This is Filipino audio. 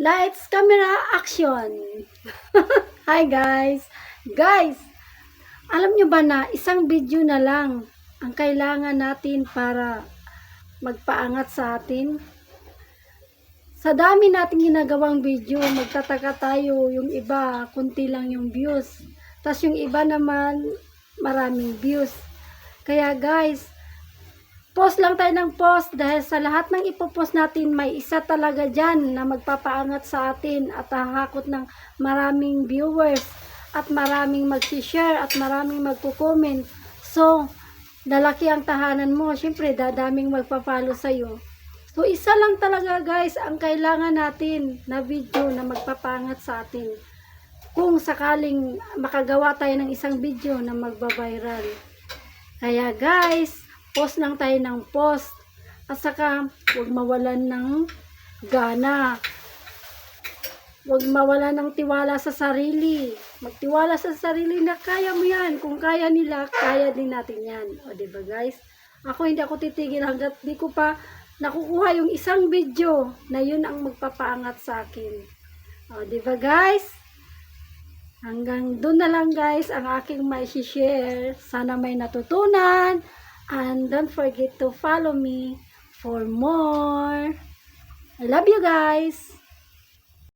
Lights, camera, action! Hi guys! Guys, alam nyo ba na isang video na lang ang kailangan natin para magpaangat sa atin? Sa dami nating ginagawang video, magtataka tayo, yung iba, kunti lang yung views. Tapos yung iba naman, maraming views. Kaya guys, post lang tayo ng post dahil sa lahat ng ipopost natin, may isa talaga dyan na magpapaangat sa atin at hahakot ng maraming viewers at maraming mag-share at maraming magko-comment. So, dalaki ang tahanan mo, syempre dadaming magpa-follow sa'yo. So, isa lang talaga guys ang kailangan natin na video na magpapangat sa atin. Kung sakaling makagawa tayo ng isang video na magba-viral. Kaya guys, post lang tayo ng post. At saka, huwag mawalan ng gana. Huwag mawalan ng tiwala sa sarili. Magtiwala sa sarili na kaya mo yan. Kung kaya nila, kaya din natin yan. O, diba guys? Ako hindi ako titigil hanggat di ko pa nakukuha yung isang video na yun ang magpapaangat sa akin. O, ba guys? Hanggang doon na lang guys ang aking may share. Sana may natutunan. And don't forget to follow me for more. I love you guys.